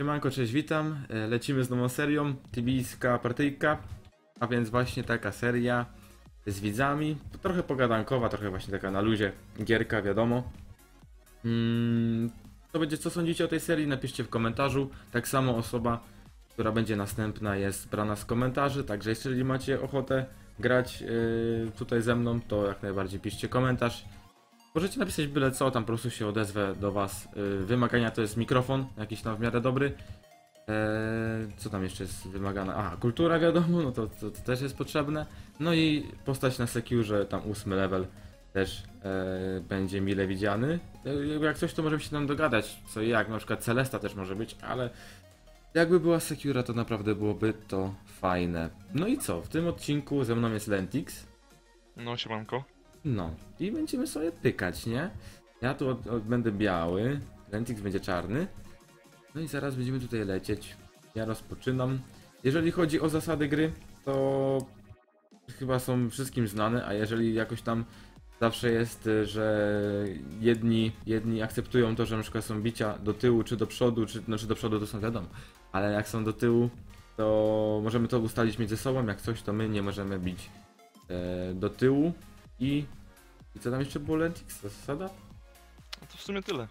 Siemanko, cześć, witam. E, Lecimy z nową serią, tibijska partyjka, a więc właśnie taka seria z widzami, trochę pogadankowa, trochę właśnie taka na luzie, gierka, wiadomo. Mm, to będzie, co sądzicie o tej serii, napiszcie w komentarzu. Tak samo osoba, która będzie następna jest brana z komentarzy, także jeżeli macie ochotę grać yy, tutaj ze mną, to jak najbardziej piszcie komentarz. Możecie napisać byle co, tam po prostu się odezwę do was. Yy, wymagania to jest mikrofon, jakiś tam w miarę dobry. Eee, co tam jeszcze jest wymagane? A, kultura wiadomo, no to, to, to też jest potrzebne. No i postać na Secure, tam ósmy level też e, będzie mile widziany. E, jak coś to możemy się tam dogadać, co i jak, na przykład Celesta też może być, ale jakby była Secura, to naprawdę byłoby to fajne. No i co, w tym odcinku ze mną jest Lentix. No, siemanko. No, i będziemy sobie pykać, nie? Ja tu od, od, będę biały, Lentix będzie czarny. No i zaraz będziemy tutaj lecieć. Ja rozpoczynam. Jeżeli chodzi o zasady gry, to chyba są wszystkim znane, a jeżeli jakoś tam zawsze jest, że jedni, jedni akceptują to, że na przykład są bicia do tyłu czy do przodu, czy znaczy do przodu to są wiadomo, ale jak są do tyłu, to możemy to ustalić między sobą, jak coś to my nie możemy bić e, do tyłu i i co tam jeszcze było Lentix? To zasada? No to w sumie tyle.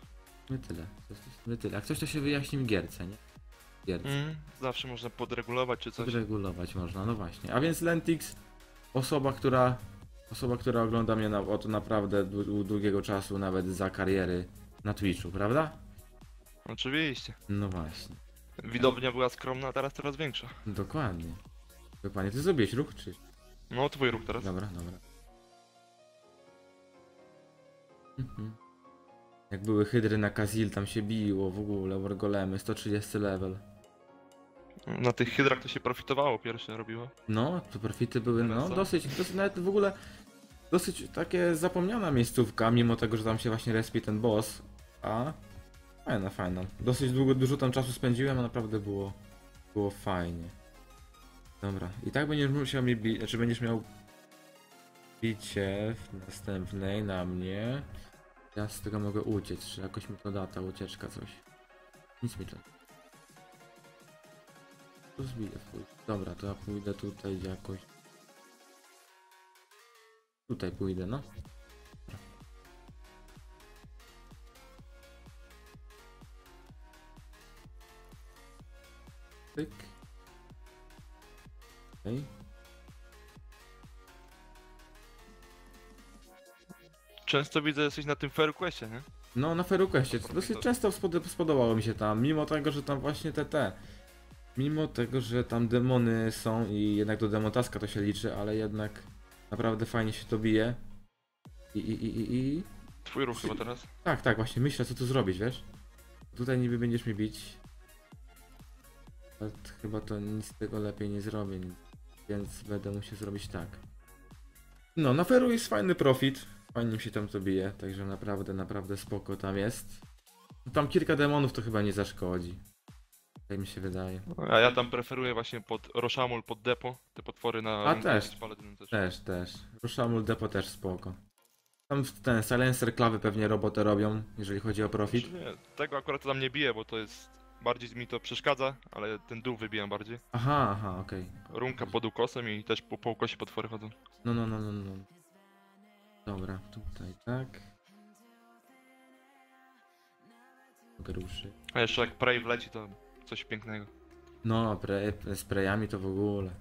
Nie tyle. To jest w sumie tyle. Jak coś to się wyjaśni w gierce, nie? W gierce. Mm, zawsze można podregulować czy coś. Regulować można, no właśnie. A więc Lentix, osoba, która osoba, która ogląda mnie na, od naprawdę dłu- długiego czasu, nawet za kariery na Twitchu, prawda? Oczywiście. No właśnie. Widownia była skromna, a teraz coraz większa. Dokładnie. Dokładnie. Ty zrobiłeś ruch, czy? No, twój ruch teraz. Dobra, dobra. Mhm. Jak były hydry na Kazil, tam się biło w ogóle, Wargolemy, 130 level. Na tych hydrach to się profitowało pierwsze robiło. No, to profity były, no, dosyć, dosyć, nawet w ogóle dosyć takie zapomniana miejscówka, mimo tego, że tam się właśnie respi ten boss, a fajna, fajna. Dosyć długo, dużo tam czasu spędziłem, a naprawdę było, było fajnie. Dobra, i tak będziesz musiał mnie bić, znaczy będziesz miał bicie w następnej na mnie. Ja z tego mogę uciec, czy jakoś mi to da ta ucieczka coś. Nic mi to. To zbiję. Dobra, to ja pójdę tutaj jakoś. Tutaj pójdę, no. Dobra. Tyk. Często widzę, że jesteś na tym fair questie, nie? No, na Feruquestie. Dosyć często spod spodobało mi się tam, mimo tego, że tam właśnie te te. Mimo tego, że tam demony są i jednak do demotaska to się liczy, ale jednak naprawdę fajnie się to bije. I, i, i, i, i... Twój ruch chyba teraz. Tak, tak, właśnie myślę co tu zrobić, wiesz? Tutaj niby będziesz mnie bić. Ale chyba to nic z tego lepiej nie zrobię, więc będę musiał zrobić tak. No, na Feru jest fajny profit. Fajnie się tam to bije, także naprawdę, naprawdę spoko tam jest. Tam kilka demonów to chyba nie zaszkodzi. Tak mi się wydaje. A ja tam preferuję właśnie pod Roshamul, pod depo. Te potwory na... A, też. też. Też, też. Rushamul Depo też spoko. Tam w- ten silencer klawy pewnie robotę robią, jeżeli chodzi o profit. Nie, tego akurat tam nie bije, bo to jest... Bardziej mi to przeszkadza, ale ten dół wybijam bardziej. Aha, aha, okej. Runka pod ukosem i też po, po ukosie potwory chodzą. No, no, no, no, no. Dobra, tutaj tak. Mogę ruszyć. A jeszcze jak Prey wleci, to coś pięknego. No, pre, sprayami to w ogóle.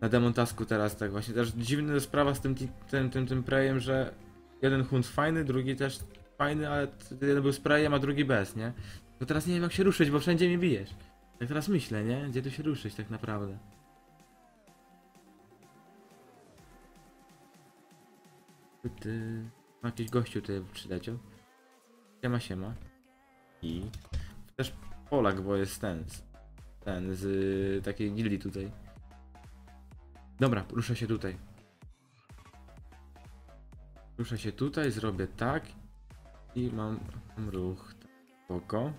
Na demontasku teraz tak właśnie. Też dziwna sprawa z tym, tym, tym, tym prejem, że jeden hunt fajny, drugi też fajny, ale jeden był sprayem, a drugi bez, nie? To teraz nie wiem jak się ruszyć, bo wszędzie mnie bijesz. Tak teraz myślę, nie? Gdzie tu się ruszyć tak naprawdę? Ty, ty. O, Jakiś gościu tutaj przyleciał. Siema, siema. I też Polak, bo jest ten. Ten z y, takiej gildii tutaj. Dobra, ruszę się tutaj. Ruszę się tutaj, zrobię tak. I mam, mam ruch. Spoko.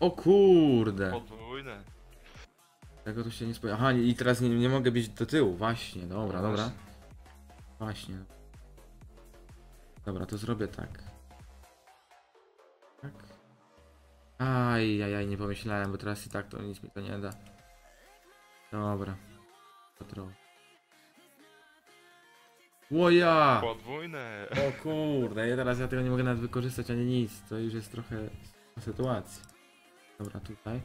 O kurde! Podwójne. Tego to się nie spodziewa. Aha, i teraz nie, nie mogę bić do tyłu. Właśnie, dobra, No dobra. właśnie. Właśnie. Dobra, to zrobię tak. Tak. Aj, Ajajaj, nie pomyślałem, bo teraz i tak to nic mi to nie da. Dobra. Trochę. Łoja! Podwójne. O kurde, ja teraz ja tego nie mogę nawet wykorzystać ani nic. To już jest trochę sytuacja. Dobra, tutaj.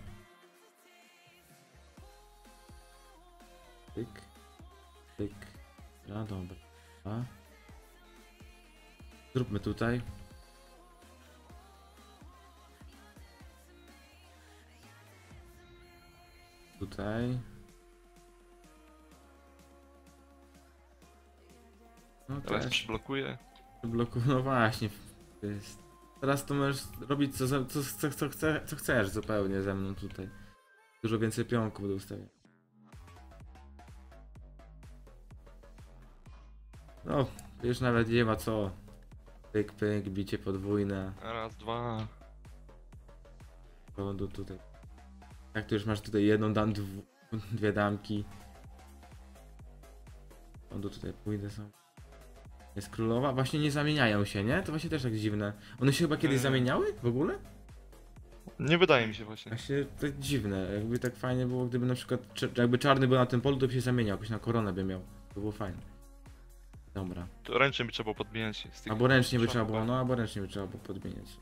Tyk. Tyk. No dobra. Zróbmy tutaj. Tutaj. No Teraz też. przyblokuję. Bloku, no właśnie. Jest. Teraz to możesz robić co, co, co, co, co chcesz zupełnie ze mną tutaj. Dużo więcej pionków do ustawienia. No, już nawet nie ma co. Pyk, pyk, bicie podwójne. Raz, dwa. Przodu tutaj. Jak tu już masz tutaj jedną dam, dwu, dwie damki. Przodu tutaj pójdę są. Jest królowa. Właśnie nie zamieniają się, nie? To właśnie też tak dziwne. One się chyba kiedyś Nie. zamieniały w ogóle? Nie wydaje mi się właśnie. Właśnie to dziwne. Jakby tak fajnie było, gdyby na przykład jakby czarny był na tym polu, to by się zamieniał. Jakoś na koronę by miał. To było fajne. Dobra. To ręcznie by trzeba było podbijać. Z tych Albo ręcznie by trzeba było, no albo ręcznie by trzeba było podmieniać.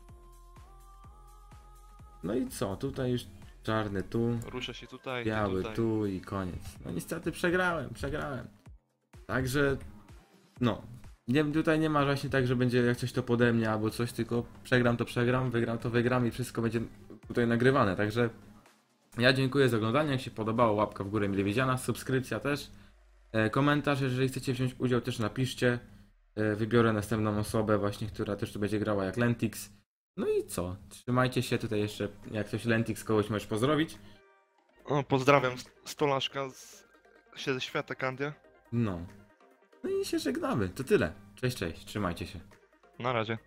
No i co? Tutaj już czarny tu. Rusza się tutaj, Biały tutaj. tu i koniec. No niestety przegrałem, przegrałem. Także, no. Nie, tutaj nie ma właśnie tak, że będzie jak coś to pode mnie albo coś, tylko przegram to przegram, wygram to wygram i wszystko będzie tutaj nagrywane. Także ja dziękuję za oglądanie. Jak się podobało, łapka w górę mile widziana, subskrypcja też. E, komentarz, jeżeli chcecie wziąć udział, też napiszcie. E, wybiorę następną osobę właśnie, która też tu będzie grała jak Lentix. No i co? Trzymajcie się tutaj jeszcze, jak ktoś Lentix kogoś możesz pozdrowić. O, pozdrawiam stolaszka z... się ze świata Kandia. No. No i się żegnamy. To tyle. Cześć, cześć. Trzymajcie się. Na razie.